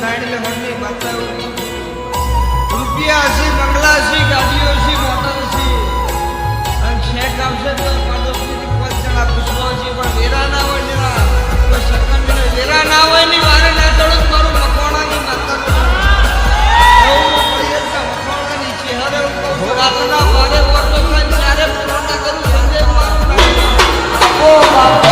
ગાડી લેવાની માતા રૂપિયા છે, બંગલા છે, ગાડીઓ છે, મોટર છે. અને શેક આવશે તો પડોશી પાંચ જણા પૂછવા છે, પણ વેરા ના હોય જરા કોઈ સરપંચને વેરા ના હોયની વારે ના ચડું મારું મકવાણાની માતા રાતના વાતો થાય ત્યારે પૂર્ણ કરું સંદેશ મારું નામ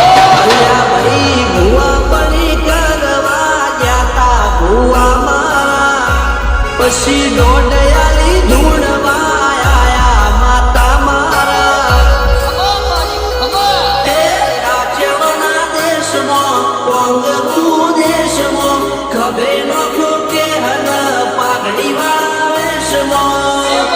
પછી દોડયાલી ધૂણવા આયા માતા મારા. એ રાજ્યના દેશમાં કોંગતું દેશમાં, ખભે નોખો કે હન પાઘડી વેશમાં.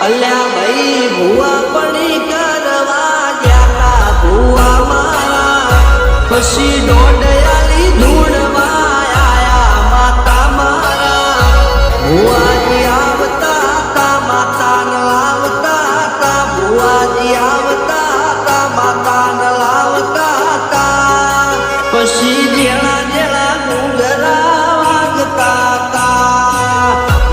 અલ્યા ભાઈ ભુવા પડી કરવા ગયા ભુવા મારા. પછી દોડયાલી ધૂણવા ભુવાજી આવતા તા માતા ન લાવતા તા ભુવાજી આવતા તા માતા ન લાવતા પછી જેણા જેણા ઘૂંઘરા વાગતા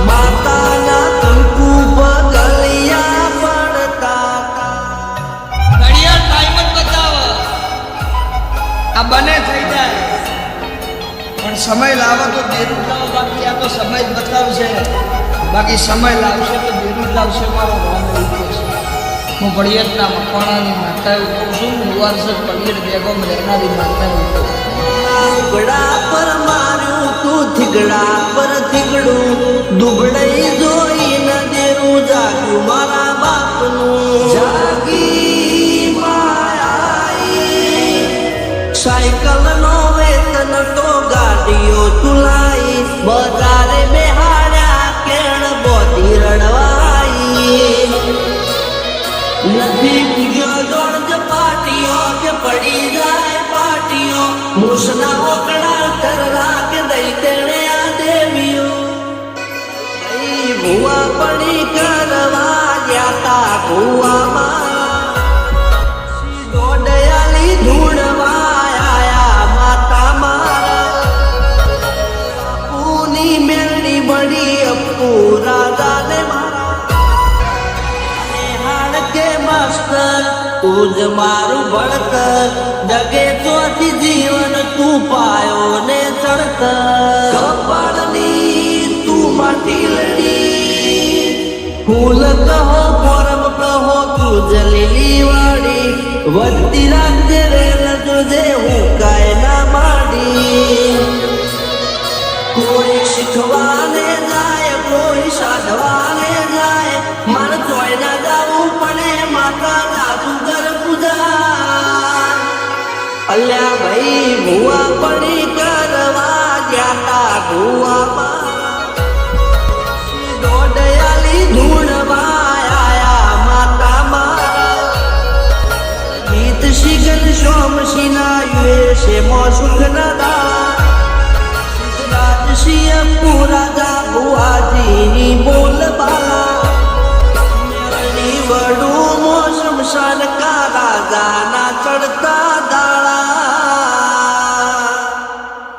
માતાના કંકુ બગલિયા પડતા તા ઘડિયાળ ટાઈમ બતાવે. આ બને થઈ જાય. સમય લાવો તો દેરું લાવો, બાકી આ તો સમય જ બતાવશે. બાકી સમય લાવશે તો બેરું લાવશે, મારો છે હું પડિયતના મકવાણાની માતા કહું છું હું વારસદ પડિયત બેગમ રહેનારી માતા ઉગડા પર માર્યું તું થીગડા પર થીગડું દુબળઈ ન દેરું જાગ્યું મારા બાપનું. જાગી માયા સાયકલ નો વેતન તો ગાડીઓ તુલાઈ બજારે બેહાડ્યા કેણ બોધી રડવાઈ. નથી પૂજ્યો દોડ પાટીઓ કે પડી જાય પાટીઓ, મૂસના ઓકડા તરલા કે દઈ તેણે આ દેવીઓ. ભૂવા પડી બળી અપ્પુ રાજાને મારા. કે માસ્તર તું જ મારું ભણતર જગે ચોથી જીવન તું પાયો ને ચડતર કપાળની તું માટી લડી. ફૂલ કહો, પરમ કહો તું જલીલી વાડી. વધતી રાખજે, રેલ જોજે, હું કાય ના માડી. કોઈ શીખવાને જાય કોઈ સાધવાને જાય મન તોય ના જાવું પડે, માતા જાદુગર પૂજા અલ્યા ભાઈ, ભુવા પડી કરવા જાતા ભુવા દોડયાલી ધૂણવા આયા માતા મારા. ગીત શિગન સોમ સિનાયુએ છે મો સુખ નદા રાજસિંહ પુરાજા બુઆજી બોલ બાલા. મેળની વડું મોસમ સનકા રાજા ના ચડતા